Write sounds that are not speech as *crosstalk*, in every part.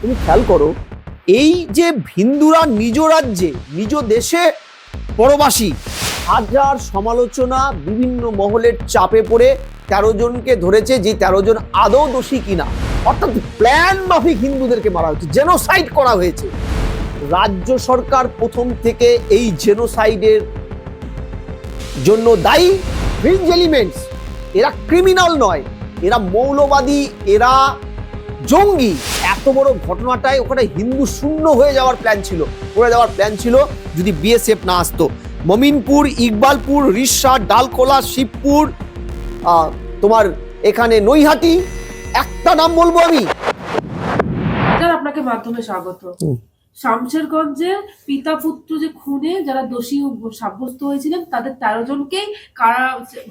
তুমি খেয়াল করো, এই যে হিন্দুরা নিজ রাজ্যে, নিজ দেশে পরবাসী, হাজার সমালোচনা বিভিন্ন মহলের চাপে পড়ে তেরো জনকে ধরেছে যে তেরো জন আদৌ দোষী কিনা। অর্থাৎ প্ল্যান মাফিক হিন্দুদেরকে মারা হয়েছে, জেনোসাইড করা হয়েছে। রাজ্য সরকার প্রথম থেকে এই জেনোসাইডের জন্য দায়ী ফ্রিঞ্জ এলিমেন্টস। এরা ক্রিমিনাল নয়, এরা মৌলবাদী, এরা জঙ্গি। এত বড় ঘটনাটায় ওখানে হিন্দু শূন্য হয়ে যাওয়ার প্ল্যান ছিল। পড়ে যাওয়ার প্ল্যান ছিল যদি বিএসএফ না আসতো। মমিনপুর ইকবালপুর রিসা ডালকোলা শিবপুর তোমার এখানে নৈহাটি একটা নাম বলব আমি। আপনাকে মাধ্যমে স্বাগত। শামশেরগঞ্জে পিতা পুত্র যে খুনে যারা দোষী সাব্যস্ত হয়েছিলেন তাদের তেরো জনকেই কারা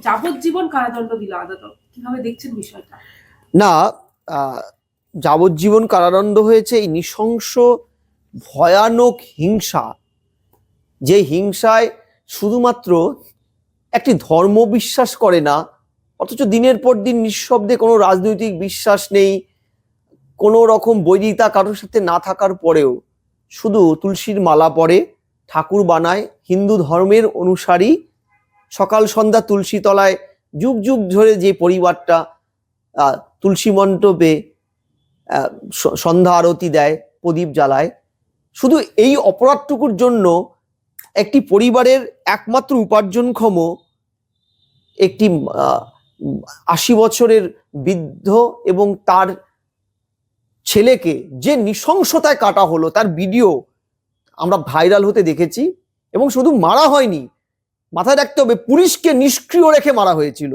যাবজ্জীবন কারাদণ্ড দিল আদালত। কীভাবে দেখছেন বিষয়টা? না যাবজ্জীবন কারাদণ্ড হয়েছে, এই নৃশংস, ভয়ানক হিংসা। যে হিংসায় শুধুমাত্র একটি ধর্ম বিশ্বাস করে না, অথচ দিনের পর দিন নিঃশব্দে কোনো রাজনৈতিক বিশ্বাস নেই, কোনো রকম বৈরিতা কারোর সাথে না থাকার পরেও শুধু তুলসীর মালা পরে ঠাকুর বানায় হিন্দু ধর্মের অনুসারী। সকাল সন্ধ্যা তুলসী তলায় যুগ যুগ ধরে যে পরিবারটা তুলসী স- সন্ধ্যা আরতি দেয়, প্রদীপ জ্বালায়। শুধু এই অপরাধটুকুর জন্য একটি পরিবারের একমাত্র উপার্জনক্ষম একটি আশি বছরের বৃদ্ধ এবং তার ছেলেকে যে নৃশংসতায় কাটা হলো, তার ভিডিও আমরা ভাইরাল হতে দেখেছি এবং শুধু মারা হয়নি, মাথায় রাখতে হবে, পুলিশকে নিষ্ক্রিয় রেখে মারা হয়েছিল।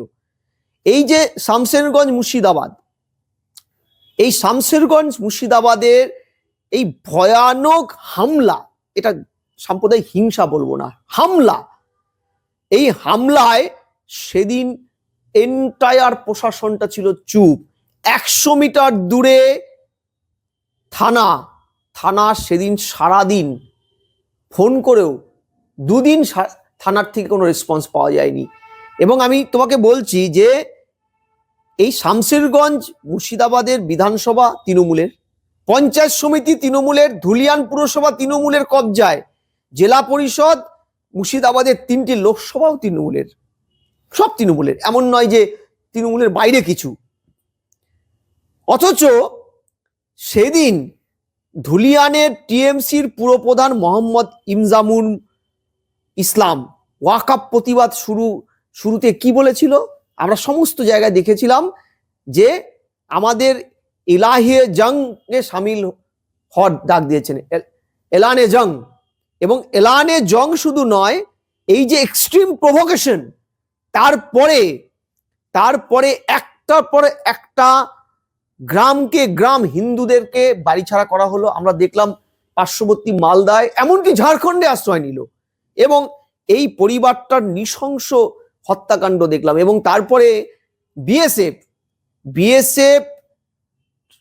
এই যে শামশেরগঞ্জ মুর্শিদাবাদ এই শামশেরগঞ্জ মুর্শিদাবাদের এই ভয়ানক হামলা, এটা সাম্প্রদায়িক হিংসা বলব না, হামলা। এই হামলায় সেদিন এন্টায়ার প্রশাসনটা ছিল চুপ। একশো মিটার দূরে থানা থানা সেদিন সারাদিন ফোন করেও দুদিন থানার থেকে কোনো রেসপন্স পাওয়া যায়নি। এবং আমি তোমাকে বলছি যে এই শামশেরগঞ্জ মুর্শিদাবাদের বিধানসভা তৃণমূলের, পঞ্চায়েত সমিতি তৃণমূলের, ধুলিয়ান পুরসভা তৃণমূলের কবজায় জেলা পরিষদ মুর্শিদাবাদের তিনটি লোকসভাও তৃণমূলের। সব তৃণমূলের, এমন নয় যে তৃণমূলের বাইরে কিছু। অথচ সেদিন ধুলিয়ানের টিএমসির পুরপ্রধান মোহাম্মদ ইমজামুন ইসলাম ওয়াকাপ প্রতিবাদ শুরু, শুরুতে কি বলেছিল? আমরা সমস্ত জায়গায় দেখেছিলাম যে আমাদের ইলাহে জংয়ে সামিল হওয়ার ডাক দিয়েছেন। এল- এলানে জং। এবং এলানে জং শুধু নয়, এই যে এক্সট্রিম প্রভোকেশন তারপরে তারপরে একটার পরে একটা গ্রামকে গ্রাম হিন্দুদেরকে বাড়ি ছাড়া করা হলো। আমরা দেখলাম পার্শ্ববর্তী মালদায়, এমনকি ঝাড়খণ্ডে আশ্রয় নিল। এবং এই পরিবারটার নৃশংস হত্যাকাণ্ড দেখলাম এবং তারপরে বিএসএফ বিএসএফ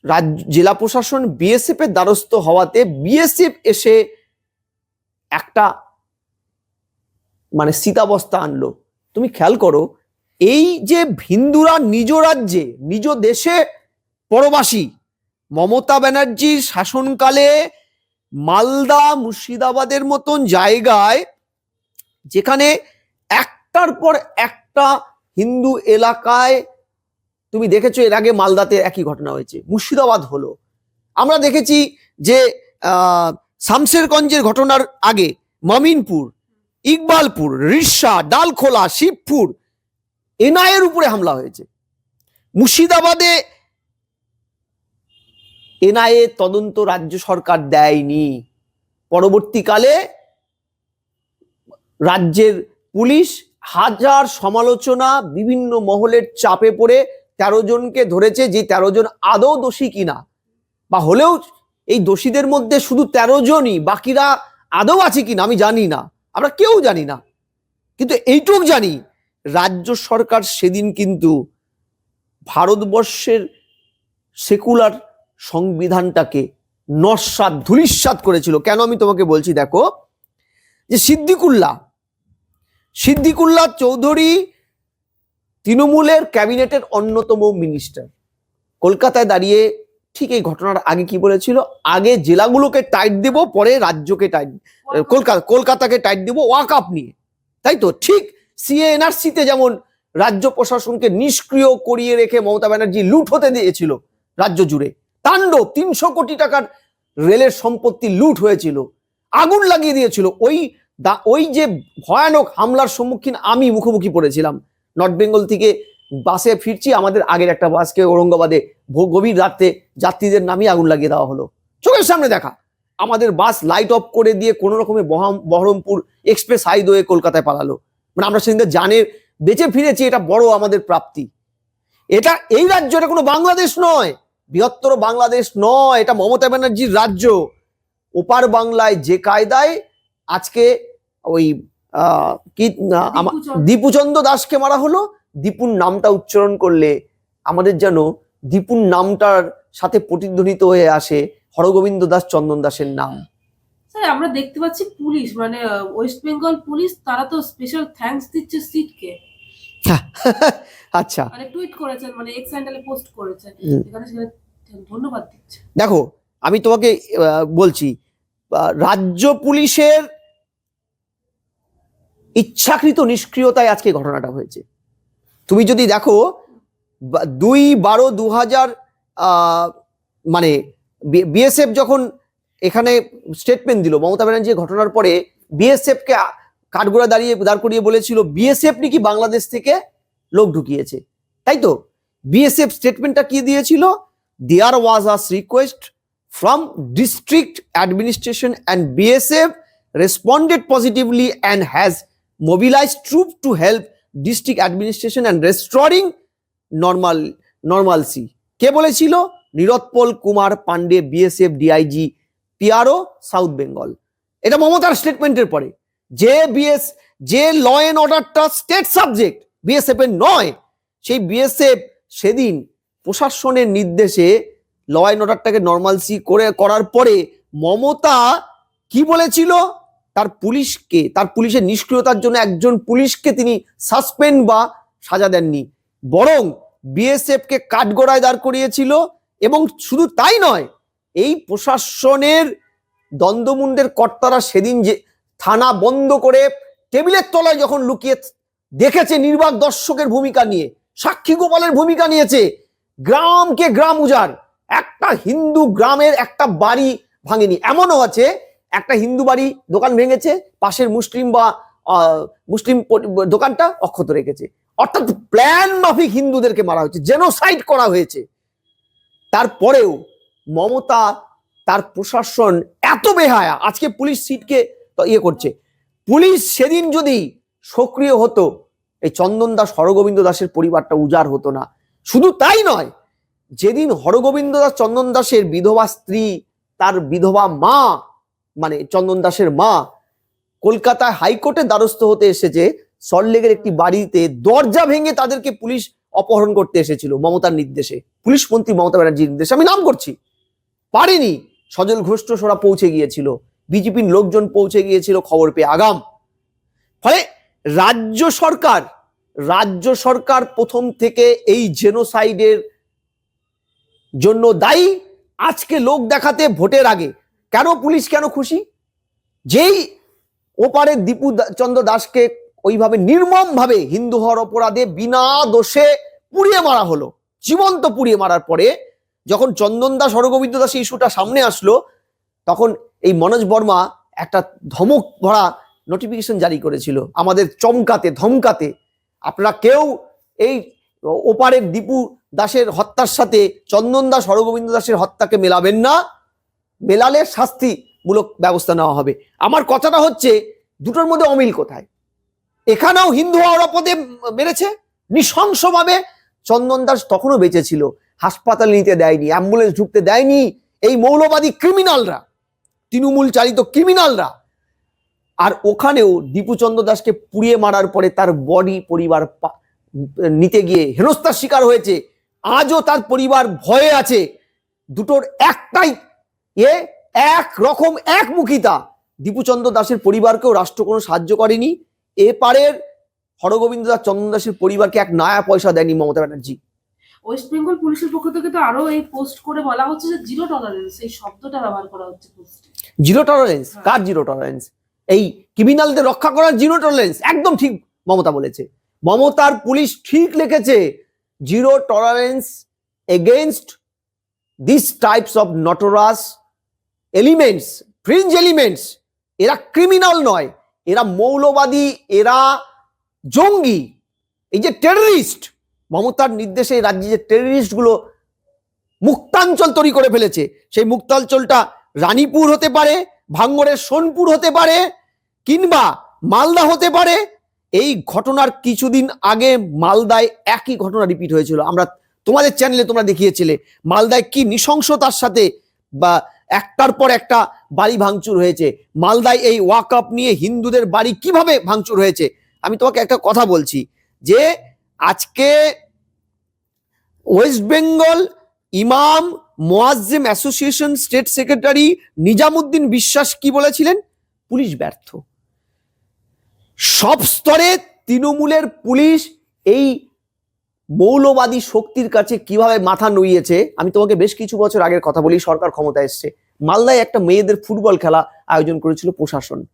রাজ্য জেলা প্রশাসন বিএসএফ এর দ্বারস্থ হওয়াতে বিএসএফ এসে একটা মানে স্থিতাবস্থা আনলো। তুমি খেয়াল করো, এই যে হিন্দুরা নিজ রাজ্যে, নিজ দেশে পরবাসী, মমতা ব্যানার্জির শাসনকালে মালদা মুর্শিদাবাদের মতন জায়গায় যেখানে একটার পর একটা হিন্দু এলাকায়, তুমি দেখেছ এর আগে মালদাতে একই ঘটনা হয়েছে, মুর্শিদাবাদ হলো। আমরা দেখেছি যে শামশেরগঞ্জের ঘটনার আগে মমিনপুর, ইকবালপুর, রিসা, ডালখোলা, শিবপুর, এনআইয়ের উপরে হামলা হয়েছে। মুর্শিদাবাদে এনআইএ তদন্ত রাজ্য সরকার দেয়নি। পরবর্তীকালে রাজ্যের পুলিশ হাজার সমালোচনা বিভিন্ন মহলের চাপে পড়ে তেরো জনকে ধরেছে যে তেরো জন আদৌ দোষী কিনা। বা হলেও এই দোষীদের মধ্যে শুধু তেরো জনই বাকিরা আদৌ আছে কিনা আমি জানি না। আমরা কেউ জানি না। কিন্তু এইটুক জানি, রাজ্য সরকার সেদিন কিন্তু ভারতবর্ষের সেকুলার সংবিধানটাকে নস্বাত ধুলিস্বাত করেছিল। কেন আমি তোমাকে বলছি দেখো? যে সিদ্দিকুল্লাহ সিদ্দিকুল্লাহ চৌধুরী তৃণমূলের ক্যাবিনেটের অন্যতম মিনিস্টার। কলকাতায় দাঁড়িয়ে ঠিক এই ঘটনার আগে কি বলেছিল? আগে জেলাগুলোকে টাইট দেব পরে রাজ্যকে টাইট কলকাতা কলকাতাকে টাইট দেব ওয়াক আপ নিয়ে। তাই তো? ঠিক সিএ এনআরসিতে যেমন রাজ্য প্রশাসনকে নিষ্ক্রিয় করিয়ে রেখে মমতা ব্যানার্জি লুট হতে দিয়েছিল রাজ্য জুড়ে। তাণ্ডব তিনশো কোটি টাকার রেলের সম্পত্তি লুট হয়েছিল। আগুন লাগিয়ে দিয়েছিল। ওই দা- ওই যে ভয়ানক হামলার সম্মুখীন আমি মুখোমুখি পড়েছিলাম। নর্থ বেঙ্গল থেকে বাসে ফিরছি, আমাদের আগের একটা বাসকে ঔরঙ্গাবাদে গভীর রাতে যাত্রীদের নামিয়ে আগুন লাগিয়ে দেওয়া হলো। চোখের সামনে দেখা, আমাদের বাস লাইট অফ করে দিয়ে কোনো রকমে বহরমপুর এক্সপ্রেস হাইওয়ে কলকাতায় পালালো। মানে আমরা সেদিন জানে বেঁচে ফিরেছি, এটা বড় আমাদের প্রাপ্তি। এটা, এই রাজ্য, এটা কোনো বাংলাদেশ নয়। বৃহত্তর বাংলাদেশ নয়, এটা মমতা ব্যানার্জির রাজ্য। ওপার বাংলায় যে কায়দায় আজকে ওই আহ, কি। দীপুচন্দ্র দাসকে মারা হলো। দীপুর নামটা উচ্চারণ করলে আমাদের যেন দীপুর নামটার সাথে প্রতিধ্বনিত হয়ে আসে হরগোবিন্দ দাস চন্দন দাসের নাম। স্যার আমরা দেখতে পাচ্ছি পুলিশ মানে ওয়েস্ট বেঙ্গল পুলিশ তারা তো স্পেশাল থ্যাঙ্কস দিচ্ছে সিটকে। *laughs* আচ্ছা। মানে টুইট করেছেন মানে এক্স হ্যান্ডেলে পোস্ট করেছেন। এখানে ধন্যবাদ দিচ্ছে। দেখো আমি তোমাকে বলছি রাজ্য পুলিশের ইচ্ছাকৃত নিষ্ক্রিয়তায় আজকে ঘটনাটা হয়েছে। তুমি যদি দেখো দুই বারো দু হাজার মানে বিএসএফ যখন এখানে স্টেটমেন্ট দিল, মমতা ব্যানার্জি ঘটনার পরে বিএসএফকে কাঠগোড়া দাঁড়িয়ে, দাঁড় করিয়ে বলেছিল, বিএসএফ নাকি বাংলাদেশ থেকে লোক ঢুকিয়েছে। তাই তো? বিএসএফ স্টেটমেন্টটা কি দিয়েছিল? There was as request from district administration and BSF responded positively and has mobilized troops to help district administration and restoring normal, normalcy. কে বলেছিল? Nirotpal Kumar Pandey BSF DIG PRO South Bengal এটা মমতার স্টেটমেন্টের পরে। যে BS যে law and অর্ডারটা state subject BSF এর নয়, সেই বিএসএফ সেদিন প্রশাসনের নির্দেশে ল অ্যান্ড অর্ডারটাকে নর্মালসি করে, করার পরে মমতা কি বলেছিল? তার পুলিশকে, তার পুলিশের নিষ্ক্রিয়তার জন্য একজন পুলিশকে তিনি সাসপেন্ড বা সাজা দেননি। বরং বিএসএফ কে কাঠগড়ায় দাঁড় করিয়েছিল এবং শুধু তাই নয়, এই প্রশাসনের দ্বন্দ্বমুন্ডের কর্তারা সেদিন যে থানা বন্ধ করে টেবিলের তলায় যখন লুকিয়ে দেখেছে নির্বাক দর্শকের ভূমিকা নিয়ে, সাক্ষী গোপালের ভূমিকা নিয়েছে, গ্রামকে গ্রাম উজাড়, একটা হিন্দু গ্রামের একটা বাড়ি ভাঙেনি। এমনও আছে একটা হিন্দু বাড়ি দোকান ভেঙেছে, পাশের মুসলিম বা মুসলিম দোকানটা অক্ষত রেখেছে। অর্থাৎ প্ল্যান মাফিক হিন্দুদেরকে মারা হয়েছে, জেনোসাইড করা হয়েছে। তারপরেও মমতা, তার প্রশাসন এত বেহায়া, আজকে পুলিশ সিটকে ইয়ে করছে। পুলিশ সেদিন যদি সক্রিয় হতো, এই চন্দন দাস, হরগোবিন্দ দাসের পরিবারটা উজাড় হতো না। শুধু তাই নয়, যেদিন হরগোবিন্দ দাস, চন্দন দাসের বিধবা স্ত্রী, তার বিধবা মা মানে চন্দন দাসের মা কলকাতায় হাইকোর্টে দ্বারস্থ হতে এসেছে সল্টলেকের একটি বাড়িতে দরজা ভেঙে তাদেরকে পুলিশ অপহরণ করতে এসেছিল, মমতার নির্দেশে। পুলিশ মন্ত্রী মমতা ব্যানার্জির নির্দেশে। আমি নাম করছি। পারেনি। সজল ঘোষ্ট ওরা পৌঁছে গিয়েছিল। বিজেপির লোকজন পৌঁছে গিয়েছিল খবর পেয়ে আগাম। ফলে রাজ্য সরকার রাজ্য সরকার প্রথম থেকে এই জেনোসাইডের জন্য দায়ী। আজকে লোক দেখাতে ভোটের আগে কেন পুলিশ কেন খুশি? যেই ওপারে দীপু চন্দ্র দাসকে ওইভাবে নির্মম ভাবে হিন্দু হওয়ার অপরাধে বিনা দোষে পুড়িয়ে মারা হলো, জীবন্ত পুড়িয়ে মারার পরে যখন চন্দন দাস হরগোবিন্দ দাস ইস্যুটা সামনে আসলো, তখন এই মনোজ বর্মা একটা ধমক ভরা নোটিফিকেশন জারি করেছিল, আমাদের চমকাতে, ধমকাতে, আপনারা কেউ এই ওপারের দীপু দাসের হত্যার সাথে চন্দন দাস হরগোবিন্দ দাসের হত্যাকে মেলাবেন না। মেলালে শাস্তিমূলক ব্যবস্থা নেওয়া হবে। আমার কথাটা হচ্ছে, দুটোর মধ্যে অমিল কোথায়? এখানেও হিন্দু অপদে মেরেছে? নৃশংসভাবে চন্দন দাস তখনও বেঁচে ছিল হাসপাতালে নিতে দেয়নি, অ্যাম্বুলেন্স ঢুকতে দেয়নি। এই মৌলবাদী ক্রিমিনালরা, তৃণমূল চালিত ক্রিমিনালরা, আর ওখানেও দীপুচন্দ্র দাসকে পুড়িয়ে মারার পরে তার বডি পরিবার নিতে গিয়ে হেনস্থার শিকার হয়েছে। আজও তার পরিবার ভয়ে আছে। দুটোর একটাই এ এক রকম একমুখিতা দীপুচন্দ্র দাসের পরিবারকেও রাষ্ট্র কোনো সাহায্য করেনি। এপারের হরগোবিন্দ দাস চন্দন দাসের পরিবারকে এক নয়া পয়সা দেয়নি মমতা ব্যানার্জি। ওয়েস্ট বেঙ্গল পুলিশের পক্ষ থেকে তো আরও এই পোস্ট করে বলা হচ্ছে যে জিরো টলারেন্স এই শব্দটা ব্যবহার করা হচ্ছে পোস্টে জিরো টলারেন্স হ্যাঁ। কার জিরো টলারেন্স এই ক্রিমিনালদের রক্ষা করার জিরো টলারেন্স একদম ঠিক মমতা বলেছে। মমতার পুলিশ ঠিক লিখেছে zero tolerance against this types of notorious elements fringe elements এরা ক্রিমিনাল নয়, এরা মৌলবাদী, এরা জঙ্গি। এই যে টেররিস্ট মমতার নির্দেশে রাজ্যে যে টেররিস্টগুলো মুক্তাঞ্চল তৈরি করে ফেলেছে, সেই মুক্তাঞ্চলটা রানীপুর হতে পারে, ভাঙ্গরের সোনপুর হতে পারে, কিংবা মালদা হতে পারে। এই ঘটনার কিছুদিন আগে মালদায় একই ঘটনা রিপিট হয়েছিল। আমরা তোমাদের চ্যানেলে তোমরা দেখিয়েছিলে, মালদায় কি নৃশংসতার সাথে বা একটার পর একটা বাড়ি ভাঙচুর হয়েছে। মালদায় এই ওয়াক আপ নিয়ে হিন্দুদের বাড়ি কীভাবে ভাঙচুর হয়েছে? আমি তোমাকে একটা কথা বলছি যে আজকে West Bengal Imam Muazzin association state secretary Nizamuddin Biswas কি বলেছিলেন? পুলিশ ব্যর্থ। সব স্তরে তৃণমূলের পুলিশ এই মৌলবাদী শক্তির কাছে কীভাবে মাথা নুইয়েছে? আমি তোমাকে বেশ কিছু বছর আগের কথা বলি, সরকার ক্ষমতা এসছে। মালদায় একটা মেয়েদের ফুটবল খেলা আয়োজন করেছিল প্রশাসন।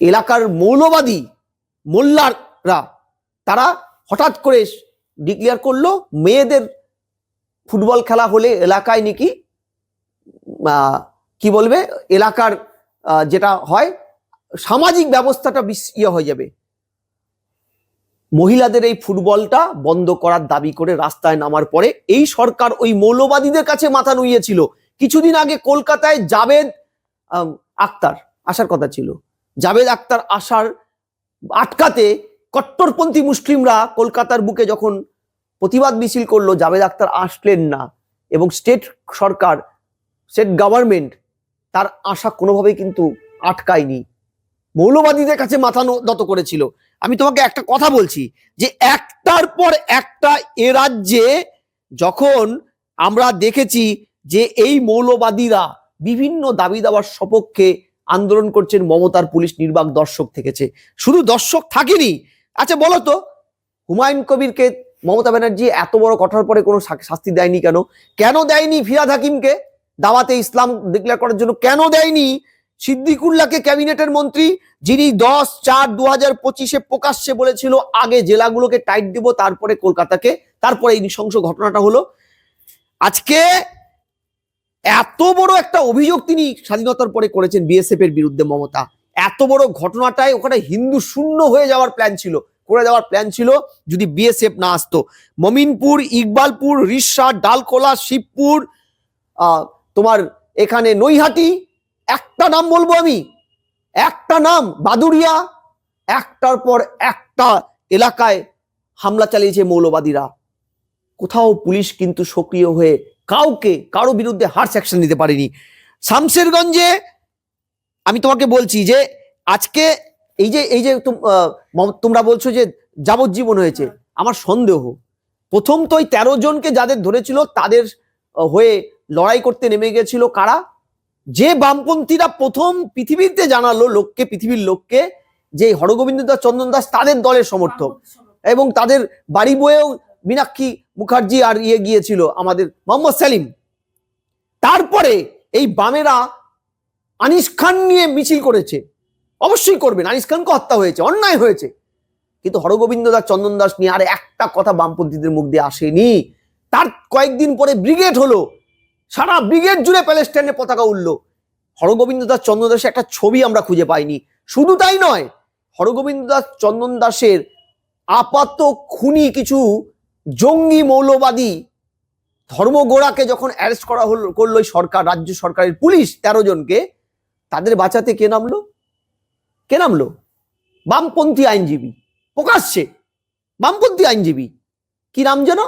এলাকার মৌলবাদী মোল্লাররা, তারা হঠাৎ করে ডিক্লেয়ার করল, মেয়েদের ফুটবল খেলা হলে এলাকায় নাকি কি বলবে, এলাকার যেটা হয়, সামাজিক ব্যবস্থাটা বিস- ইয়ে হয়ে যাবে। মহিলাদের এই ফুটবলটা বন্ধ করার দাবি করে রাস্তায় নামার পরে এই সরকার ওই মৌলবাদীদের কাছে মাথা নুইয়েছিল। কিছুদিন আগে কলকাতায় জাবেদ আক্তার আসার কথা ছিল। জাবেদ আক্তার আসার আটকাতে কট্টরপন্থী মুসলিমরা কলকাতার বুকে যখন প্রতিবাদ মিছিল করল জাবেদ আক্তার আসলেন না এবং স্টেট সরকার, স্টেট গভর্নমেন্ট তার আশা কোনোভাবেই কিন্তু আটকায়নি। মৌলবাদীদের কাছে মাথা নত করেছিল। আমি তোমাকে একটা কথা বলছি যে একটার পর একটা এ রাজ্যে যখন আমরা দেখেছি যে এই মৌলবাদীরা বিভিন্ন দাবি দাবার সপক্ষে আন্দোলন করছেন, মমতার পুলিশ নির্বাক দর্শক থেকেছে। শুধু দর্শক থাকেনি। আচ্ছা বলো তো, হুমায়ুন কবিরকে মমতা ব্যানার্জি এত বড় কঠার পরে কোনো শাস্তি দেয়নি কেন? কেন দেয়নি ফিরাদ হাকিমকে? দাওয়াতে ইসলাম ডিক্লেয়ার করার জন্য কেন দেয়নি? সিদ্দিকুল্লাহকে ক্যাবিনেটের মন্ত্রী, যিনি দশ চার দু হাজার পঁচিশে প্রকাশ্যে বলেছিল, আগে জেলাগুলোকে টাইট দিব, তারপরে কলকাতাকে। তারপরে এই নৃশংস ঘটনাটা হলো। আজকে এত বড় একটা অভিযোগ তিনি স্বাধীনতার পরে করেছেন বিএসএফ এর বিরুদ্ধে মমতা। এত বড় ঘটনাটাই ওখানে হিন্দু শূন্য হয়ে যাওয়ার প্ল্যান ছিল। করে দেওয়ার প্ল্যান ছিল যদি বিএসএফ না আসতো। মমিনপুর, ইকবালপুর, রিসা, ডালকোলা, শিবপুর তোমার এখানে নৈহাটি একটা নাম বলব আমি। একটা নাম বাদুরিয়া একটার পর একটা এলাকায় হামলা চালিয়েছে মৌলবাদীরা। কোথাও পুলিশ কিন্তু সক্রিয় হয়ে কাউকে, কারও বিরুদ্ধে হার্স অ্যাকশন নিতে পারেনি। শামশেরগঞ্জে আমি তোমাকে বলছি যে, আজকে এই যে এই যে তোম- তোমরা বলছো যে যাবজ্জীবন হয়েছে, আমার সন্দেহ। প্রথম তো ওই তেরো জনকে যাদের ধরেছিল, তাদের হয়ে লড়াই করতে নেমে গেছিল কারা? যে বামপন্থীরা প্রথম পৃথিবীতে জানালো লোককে পৃথিবীর লোককে যে হরগোবিন্দ দাস চন্দন দাস তাদের দলের সমর্থক এবং তাদের বাড়ি বয়েও মীনাক্ষী মুখার্জি আর ইয়ে গিয়েছিল আমাদের মোহাম্মদ সেলিম। তারপরে এই বামেরা আনিস খান নিয়ে মিছিল করেছে। অবশ্যই করবেন আনিস খানকে হত্যা হয়েছে অন্যায় হয়েছে। কিন্তু হরগোবিন্দ দাস চন্দন দাস নিয়ে আর একটা কথা বামপন্থীদের মুখ দিয়ে আসেনি। তার কয়েকদিন পরে ব্রিগেড হলো সারা ব্রিগেড জুড়ে প্যালেস্টাইনের পতাকা উঠল হরগোবিন্দ দাস চন্দন দাসের একটা ছবি আমরা খুঁজে পাইনি। শুধু তাই নয় হরগোবিন্দ দাস চন্দন দাসের আপাত খুনি কিছু জঙ্গি মৌলবাদী ধর্মগোড়াকে যখন অ্যারেস্ট করা হল, করল সরকার, রাজ্য সরকারের পুলিশ তেরো জনকে, তাদের বাঁচাতে কে নামলো? কে নামলো? বামপন্থী আইনজীবী। প্রকাশ্যে। বামপন্থী আইনজীবী। কি নাম যেন?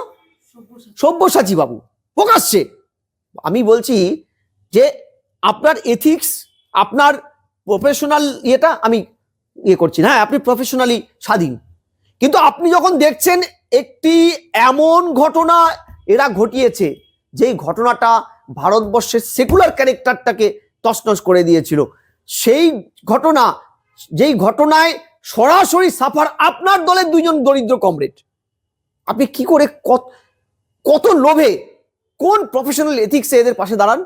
সব্যসাচী বাবু। প্রকাশ্যে। আমি বলছি যে আপনার এথিক্স আপনার প্রফেশনাল ইয়েটা আমি ইয়ে করছি হ্যাঁ আপনি প্রফেশনালি স্বাধীন। কিন্তু আপনি যখন দেখছেন একটি এমন ঘটনা এরা ঘটিয়েছে, যেই ঘটনাটা ভারতবর্ষের সেকুলার ক্যারেক্টারটাকে তছনছ করে দিয়েছিল, সেই ঘটনা, যেই ঘটনায় সরাসরি সাফার আপনার দলের দুইজন দরিদ্র কমরেড আপনি কি করে কত কত লোভে কোন প্রফেশনাল এথিক্সে এদের পাশে দাঁড়ান?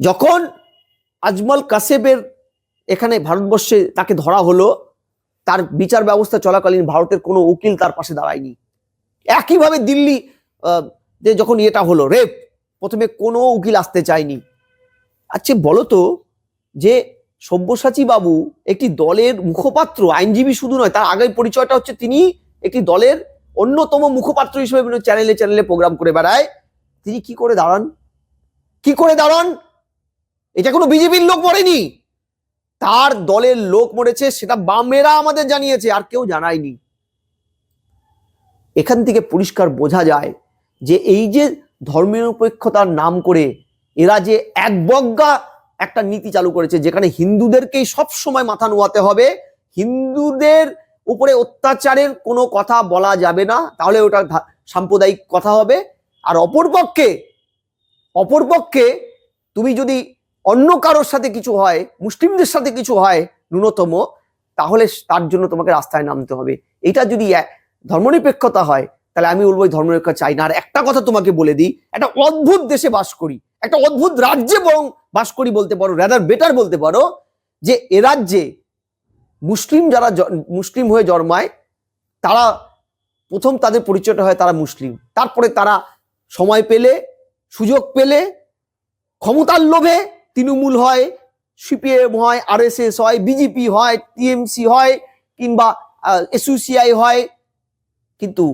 যখন আজমল কাসেবের এখানে ভারতবর্ষে তাকে ধরা হলো, তার বিচার ব্যবস্থা চলাকালীন ভারতের কোনো উকিল তার পাশে দাঁড়ায়নি। একইভাবে দিল্লি যে যখন ইয়েটা হলো রেপ প্রথমে কোনো উকিল আসতে চায়নি। আচ্ছা বলো তো যে সব্যসাচী বাবু একটি দলের মুখপাত্র, আইনজীবী শুধু নয়, তার আগের পরিচয়টা হচ্ছে তিনি একটি দলের অন্যতম মুখপাত্র হিসেবে বিভিন্ন চ্যানেলে চ্যানেলে প্রোগ্রাম করে বেড়ায়। তিনি কি করে দাঁড়ান? কি করে দাঁড়ান? এটা কোনো বিজেপির লোক মরেনি। তার দলের লোক মরেছে, সেটা বামেরা আমাদের জানিয়েছে, আর কেউ জানায়নি। এখান থেকে পরিষ্কার বোঝা যায় যে এই যে ধর্মনিরপেক্ষতার নাম করে এরা যে একবজ্ঞা একটা নীতি চালু করেছে, যেখানে হিন্দুদেরকেই সব সময় মাথা নোয়াতে হবে, হিন্দুদের উপরে অত্যাচারের কোনো কথা বলা যাবে না, তাহলে ওটা সাম্প্রদায়িক কথা হবে। আর অপরপক্ষে অপরপক্ষে তুমি যদি অন্য কারোর সাথে কিছু হয়, মুসলিমদের সাথে কিছু হয় ন্যূনতম, তাহলে তার জন্য তোমাকে রাস্তায় নামতে হবে। এটা যদি ধর্মনিরপেক্ষতা হয়, তাহলে আমি বলব ধর্মনিরপেক্ষ চাই না। আর একটা কথা তোমাকে বলে দিই, একটা অদ্ভুত দেশে বাস করি, একটা অদ্ভুত রাজ্যে বরং বাস করি বলতে পারো রাদার বেটার বলতে পারো, যে এ রাজ্যে মুসলিম যারা মুসলিম হয়ে জন্মায়, তারা প্রথম তাদের পরিচয়টা হয় তারা মুসলিম। তারপরে তারা সময় পেলে, সুযোগ পেলে, ক্ষমতার লোভে তৃণমূল হয়, সিপিএম হয়, আরএসএস হয়, বিজেপি হয়, টিএমসি হয়, কিংবা এসইউসিআই হয়। কিন্তু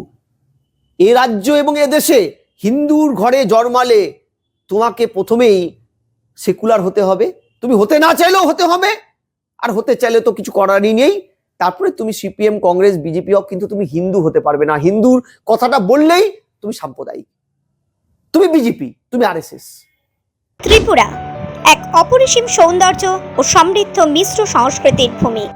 এ রাজ্য এবং এ দেশে হিন্দুর ঘরে জন্মালে তোমাকে প্রথমেই সেকুলার হতে হবে। তুমি হতে না চাইলেও হতে হবে। আর হতে চাইলে তো কিছু করারই নেই। তারপরে তুমি সিপিএম, কংগ্রেস, বিজেপি হোক, কিন্তু তুমি হিন্দু হতে পারবে না। হিন্দুর কথাটা বললেই তুমি সাম্প্রদায়িক। তুমি বিজেপি, তুমি আরএসএস। ত্রিপুরা, এক অপরিসীম সৌন্দর্য ও সমৃদ্ধ মিশ্র সংস্কৃতির ভূমি।